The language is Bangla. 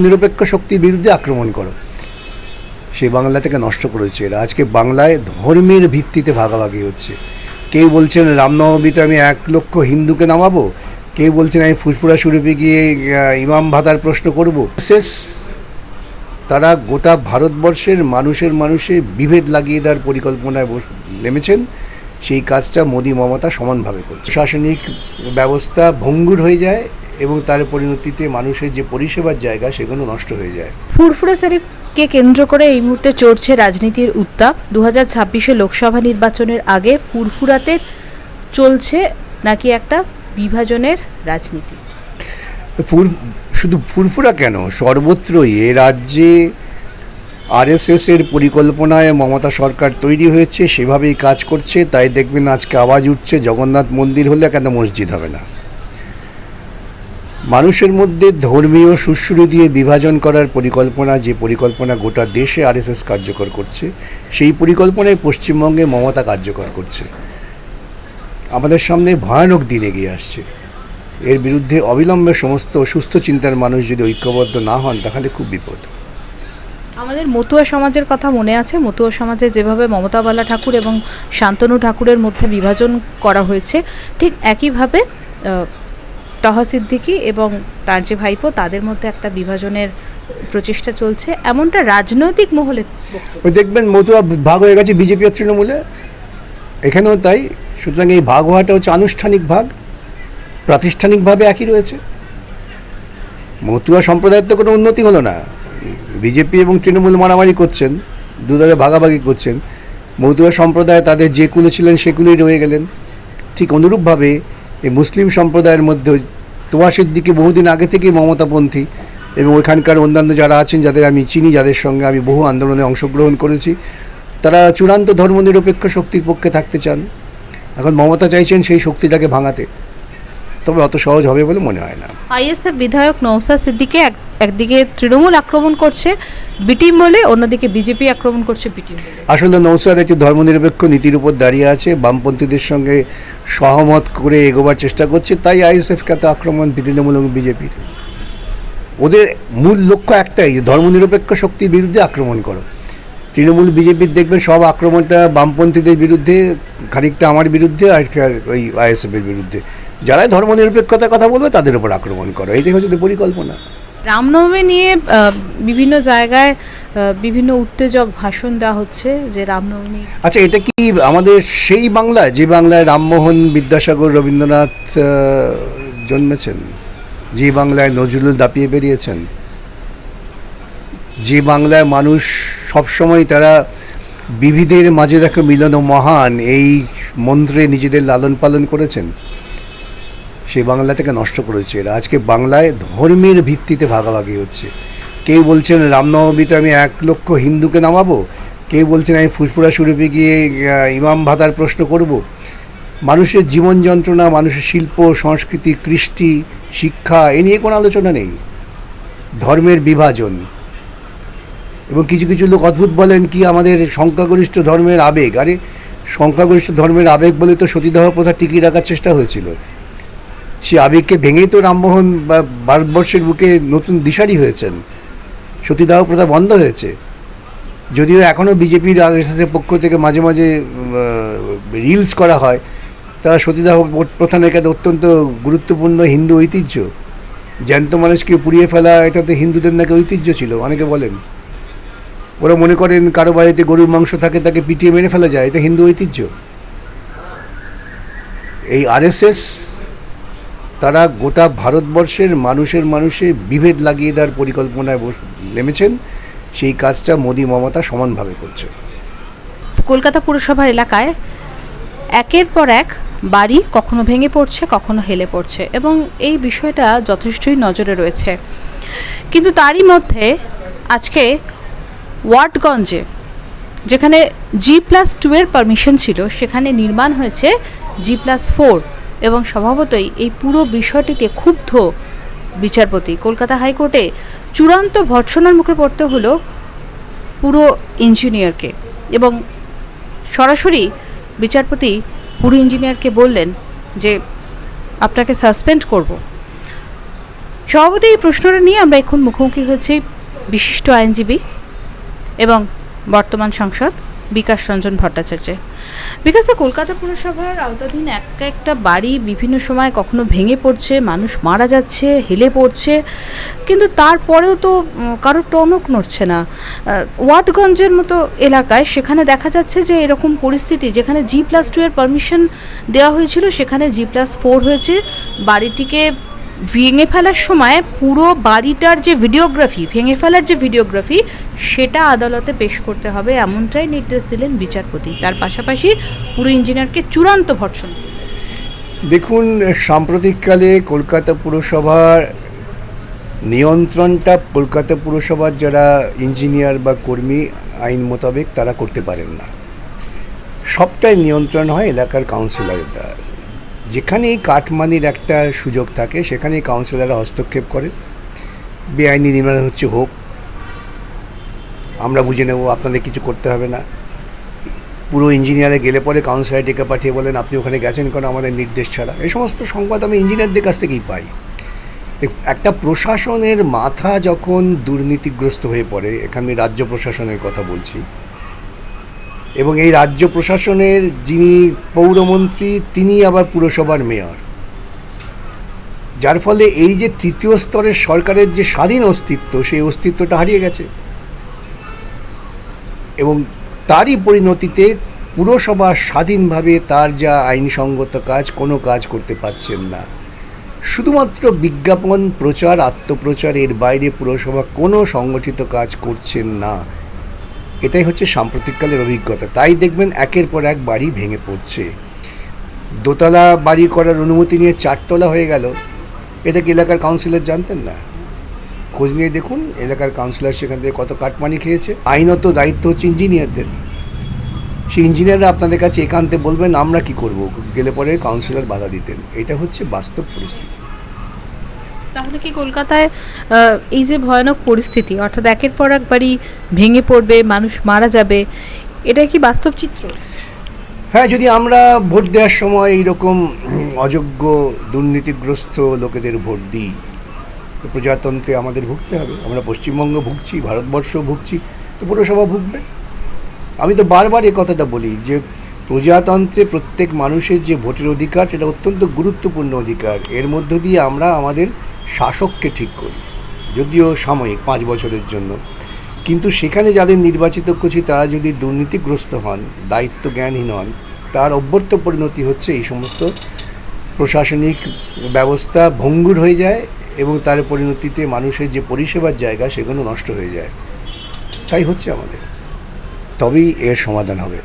নিরপেক্ষ শক্তির বিরুদ্ধে আক্রমণ করো। সেই বাংলা থেকে নষ্ট করেছে। এরা আজকে বাংলায় ধর্মের ভিত্তিতে ভাগাভাগি হচ্ছে। কেউ বলছেন রামনবমীতে আমি এক লক্ষ হিন্দুকে নামাবো? কেউ বলছেন, আমি ফুসফুরা সুরভি গিয়ে ইমাম ভাতার প্রশ্ন করব? শেষ। তারা গোটা ভারতবর্ষের মানুষের মানুষে বিভেদ লাগিয়ে দেওয়ার পরিকল্পনায় নেমেছেন। সেই কাজটা মোদী মমতা সমানভাবে করছে প্রশাসনিক ব্যবস্থা ভঙ্গুর হয়ে যায়। এবং তার পরিণতিতে মানুষের যে পরিষেবার জায়গা সেগুলো নষ্ট হয়ে যায়। ফুরফুরে শরীফকে কেন্দ্র করে এই মুহূর্তে চড়ছে রাজনীতির উত্তাপ। দু হাজার লোকসভা নির্বাচনের আগে ফুরফুরাতে চলছে নাকি একটা বিভাজনের রাজনীতি? ফুর শুধু ফুরফুরা কেন? সর্বত্রই এ রাজ্যে আরএসএস এর পরিকল্পনায় মমতা সরকার তৈরি হয়েছে সেভাবেই কাজ করছে তাই দেখবেন আজকে আওয়াজ উঠছে জগন্নাথ মন্দির হলে কেন মসজিদ হবে না? মানুষের মধ্যে ধর্মীয় সুশ্রু দিয়ে বিভাজন করার পরিকল্পনা, যে পরিকল্পনা গোটা দেশে আরএসএস কার্যকর করছে, সেই পরিকল্পনায় পশ্চিমবঙ্গে মমতা কার্যকর করছে। আমাদের সামনে ভয়ানক দিন এগিয়ে আসছে। এর বিরুদ্ধে অবিলম্বে সমস্ত সুস্থ চিন্তার মানুষ যদি ঐক্যবদ্ধ না হন, তাহলে খুব বিপদ। আমাদের মতুয়া সমাজের কথা মনে আছে? মতুয়া সমাজে যেভাবে মমতা বালা ঠাকুর এবং শান্তনু ঠাকুরের মধ্যে বিভাজন করা হয়েছে, ঠিক একইভাবে তহা সিদ্দিকী এবং তার যে ভাইপো, তাদের মধ্যে একটা বিভাজনের প্রচেষ্টা চলছে। এমনটা রাজনৈতিক মহলে দেখবেন মতুয়া ভাগ হয়ে গেছে বিজেপি আর তৃণমূলে। এখানেও তাই। সুতরাং এই ভাগ হওয়াটা হচ্ছে আনুষ্ঠানিক ভাগ। প্রাতিষ্ঠানিকভাবে একই রয়েছে। মতুয়া সম্প্রদায়ের তো কোনো উন্নতি হলো না। বিজেপি এবং তৃণমূল মারামারি করছেন দুদলে ভাগাভাগি করছেন। মতুয়া সম্প্রদায় তাদের যে কুলে ছিলেন সেগুলোই রয়ে গেলেন। ঠিক অনুরূপভাবে এই মুসলিম সম্প্রদায়ের মধ্যে তোয়াশের দিকে বহুদিন আগে থেকেই মমতাপন্থী এবং ওইখানকার অন্যান্য যারা আছেন, যাদের আমি চিনি, যাদের সঙ্গে আমি বহু আন্দোলনে অংশগ্রহণ করেছি, তারা চূড়ান্ত ধর্মনিরপেক্ষ শক্তির পক্ষে থাকতে চান। এখন মমতা চাইছেন সেই শক্তিটাকে ভাঙাতে। তবে অত সহজ হবে বলে মনে হয় না। আইএসএফ বিধায়ক নৌসা সিদ্দিকে এক একদিকে তৃণমূল আক্রমণ করছে বিটিম বলে অন্যদিকে বিজেপি আক্রমণ করছে বিটিম আসলে নৌসাদ একটি ধর্মনিরপেক্ষ নীতির উপর দাঁড়িয়ে আছে। বামপন্থীদের সঙ্গে সহমত করে এগোবার চেষ্টা করছে। তাই আইএসএফকে এত আক্রমণ তৃণমূল বিজেপির ওদের মূল লক্ষ্য একটাই ধর্মনিরপেক্ষ শক্তির বিরুদ্ধে আক্রমণ করো। তৃণমূল বিজেপির দেখবেন সব আক্রমণটা বামপন্থীদের বিরুদ্ধে, খানিকটা আমার বিরুদ্ধে আর ওই আইএসএফের বিরুদ্ধে। যারাই ধর্মনিরপেক্ষতার কথা বলবে, তাদের উপর আক্রমণ করো। এইটাই হচ্ছে পরিকল্পনা। রামনবমী নিয়ে বিভিন্ন জায়গায় বিভিন্ন উত্তেজক ভাষণ দেওয়া হচ্ছে যে রামনবমী আচ্ছা এটা কি আমাদের সেই বাংলা যে বাংলায় রামমোহন বিদ্যাসাগর রবীন্দ্রনাথ জন্মেছেন? যে বাংলায় নজরুল দাপিয়ে বেরিয়েছেন? যে বাংলায় মানুষ সবসময় তারা বিবিধের মাঝে দেখো মিলন মহান, এই মন্ত্রে নিজেদের লালন পালন করেছেন? সেই বাংলা থেকে নষ্ট করেছে এরা। আজকে বাংলায় ধর্মের ভিত্তিতে ভাগাভাগি হচ্ছে। কেউ বলছেন রামনবমীতে আমি এক লক্ষ হিন্দুকে নামাবো। কেউ বলছেন আমি ফুসফুরা সুরভি গিয়ে ইমাম ভাতার প্রশ্ন করব। মানুষের জীবন যন্ত্রণা, মানুষের শিল্প, সংস্কৃতি, কৃষ্টি, শিক্ষা, এ নিয়ে কোনো আলোচনা নেই। ধর্মের বিভাজন। এবং কিছু কিছু লোক অদ্ভুত বলেন কি আমাদের সংখ্যাগরিষ্ঠ ধর্মের আবেগ। আরে, সংখ্যাগরিষ্ঠ ধর্মের আবেগ বলে তো সতীদাহ প্রথা টিকিয়ে রাখার চেষ্টা হয়েছিল। সে আবেগকে ভেঙেই তো রামমোহন বা ভারতবর্ষের বুকে নতুন দিশারি হয়েছেন। সতীদাহ প্রথা বন্ধ হয়েছে। যদিও এখনও বিজেপির আর এর পক্ষ থেকে মাঝে মাঝে রিলস করা হয়, তারা সতীদাহ প্রথা নাকি একটা অত্যন্ত গুরুত্বপূর্ণ হিন্দু ঐতিহ্য। জ্যান্ত মানুষকে পুড়িয়ে ফেলা, এটাতে হিন্দুদের নাকি ঐতিহ্য ছিল, অনেকে বলেন। ওরা মনে করেন কারও বাড়িতে গরুর মাংস থাকে, তাকে পিটিয়ে মেরে ফেলা যায়, এটা হিন্দু ঐতিহ্য। এই আরএসএস তারা গোটা ভারতবর্ষের মানুষের মানুষে বিভেদ লাগিয়ে দেওয়ার পরিকল্পনায় নেমেছেন। সেই কাজটা মোদী মমতা সমানভাবে করছে। কলকাতা পুরসভার এলাকায় একের পর এক বাড়ি কখনো ভেঙে পড়ছে, কখনো হেলে পড়ছে এবং এই বিষয়টা যথেষ্টই নজরে রয়েছে। কিন্তু তারই মধ্যে আজকে ওয়াটগঞ্জে যেখানে জি প্লাস টু এর পারমিশন ছিল, সেখানে নির্মাণ হয়েছে জি প্লাস ফোর এবং স্বভাবতই এই পুরো বিষয়টিতে ক্ষুব্ধ বিচারপতি। কলকাতা হাইকোর্টে চূড়ান্ত ভর্ৎসনার মুখে পড়তে হলো পুরো ইঞ্জিনিয়ারকে এবং সরাসরি বিচারপতি পুরো ইঞ্জিনিয়ারকে বললেন যে, আপনাকে সাসপেন্ড করব। স্বভাবত এই প্রশ্নটা নিয়ে আমরা এখন মুখোমুখি হয়েছি বিশিষ্ট আইনজীবী এবং বর্তমান সংসদ বিকাশ রঞ্জন ভট্টাচার্য বিকাশে কলকাতা পুরসভার আওতাধীন এক একটা বাড়ি বিভিন্ন সময় কখনো ভেঙে পড়ছে, মানুষ মারা যাচ্ছে, হেলে পড়ছে, কিন্তু তারপরেও তো কারোর টনক নড়ছে না। ওয়াটগঞ্জের মতো এলাকায় সেখানে দেখা যাচ্ছে যে এরকম পরিস্থিতি, যেখানে জি প্লাস টু এর পারমিশন দেওয়া হয়েছিল, সেখানে জি প্লাস ফোর হয়েছে। বাড়িটিকে ভেঙে ফেলার সময় পুরো বাড়িটার যে ভিডিওগ্রাফি, ভেঙে ফেলার যে ভিডিওগ্রাফি, সেটা আদালতে পেশ করতে হবে এমনটাই নির্দেশ দিলেন বিচারপতি। তার পাশাপাশি পুরো ইঞ্জিনিয়ারকে চূড়ান্ত ভর্সন দেখুন, সাম্প্রতিককালে কলকাতা পুরসভার নিয়ন্ত্রণটা কলকাতা পুরসভার যারা ইঞ্জিনিয়ার বা কর্মী আইন মোতাবেক তারা করতে পারেন না। সবটাই নিয়ন্ত্রণ হয় এলাকার কাউন্সিলরের। দ্বারা যেখানেই কাটমানির একটা সুযোগ থাকে, সেখানেই কাউন্সিলররা হস্তক্ষেপ করে। বেআইনি নির্মাণ হচ্ছে, হোক। আমরা বুঝে নেব, আপনাদের কিছু করতে হবে না। পুরো ইঞ্জিনিয়ারে গেলে পরে কাউন্সিলর ডেকে পাঠিয়ে বলেন, আপনি ওখানে গেছেন কেন? আমাদের নির্দেশ ছাড়া। এই সমস্ত সংবাদ আমি ইঞ্জিনিয়ারদের কাছ থেকেই পাই। একটা প্রশাসনের মাথা যখন দুর্নীতিগ্রস্ত হয়ে পড়ে, এখানে রাজ্য প্রশাসনের কথা বলছি এবং এই রাজ্য প্রশাসনের যিনি পৌরমন্ত্রী, তিনি আবার পুরসভার মেয়র। যার ফলে এই যে তৃতীয় স্তরের সরকারের যে স্বাধীন অস্তিত্ব, সেই অস্তিত্বটা হারিয়ে গেছে। এবং তারই পরিণতিতে পুরসভা স্বাধীনভাবে তার যা আইনসঙ্গত কাজ, কোনো কাজ করতে পারছেন না। শুধুমাত্র বিজ্ঞাপন প্রচার, আত্মপ্রচার, এর বাইরে পুরসভা কোনো সংগঠিত কাজ করছেন না। এটাই হচ্ছে সাম্প্রতিককালের অভিজ্ঞতা। তাই দেখবেন একের পর এক বাড়ি ভেঙে পড়ছে। দোতলা বাড়ি করার অনুমতি নিয়ে চারতলা হয়ে গেল। এটা কি এলাকার কাউন্সিলর জানতেন না? খোঁজ নিয়ে দেখুন, এলাকার কাউন্সিলর সেখান থেকে কত কাটমানি খেয়েছে। আইনত দায়িত্ব হচ্ছে ইঞ্জিনিয়ারদের সেই ইঞ্জিনিয়াররা আপনাদের কাছে একান্তে বলবেন, আমরা কি করব? গেলে পরে কাউন্সিলর বাধা দিতেন। এটা হচ্ছে বাস্তব পরিস্থিতি। তাহলে কি কলকাতায় এই যে ভয়ানক পরিস্থিতি, অর্থাৎ একের পর এক বাড়ি ভেঙে পড়বে, মানুষ মারা যাবে এটা কি বাস্তব চিত্র? হ্যাঁ যদি আমরা ভোট দেওয়ার সময় এইরকম অযোগ্য, দুর্নীতিগ্রস্ত লোকেদের ভোট দিই, তো প্রজাতন্ত্রে আমাদের ভুগতে হবে। আমরা পশ্চিমবঙ্গ ভুগছি ভারতবর্ষ ভুগছি, তো পুরসভা ভুগবে। আমি তো বারবার এ কথাটা বলি যে, প্রজাতন্ত্রে প্রত্যেক মানুষের যে ভোটের অধিকার, সেটা অত্যন্ত গুরুত্বপূর্ণ অধিকার। এর মধ্য দিয়ে আমরা আমাদের শাসককে ঠিক করি, যদিও সাময়িক পাঁচ বছরের জন্য। কিন্তু সেখানে যাদের নির্বাচিত করছি তারা যদি দুর্নীতিগ্রস্ত হন দায়িত্ব জ্ঞানহীন হন, তার অভ্যর্থ পরিণতি হচ্ছে এই সমস্ত প্রশাসনিক ব্যবস্থা ভঙ্গুর হয়ে যায় এবং তার পরিণতিতে মানুষের যে পরিষেবার জায়গা, সেগুলো নষ্ট হয়ে যায়। তাই হচ্ছে আমাদের। তবেই এর সমাধান হবে।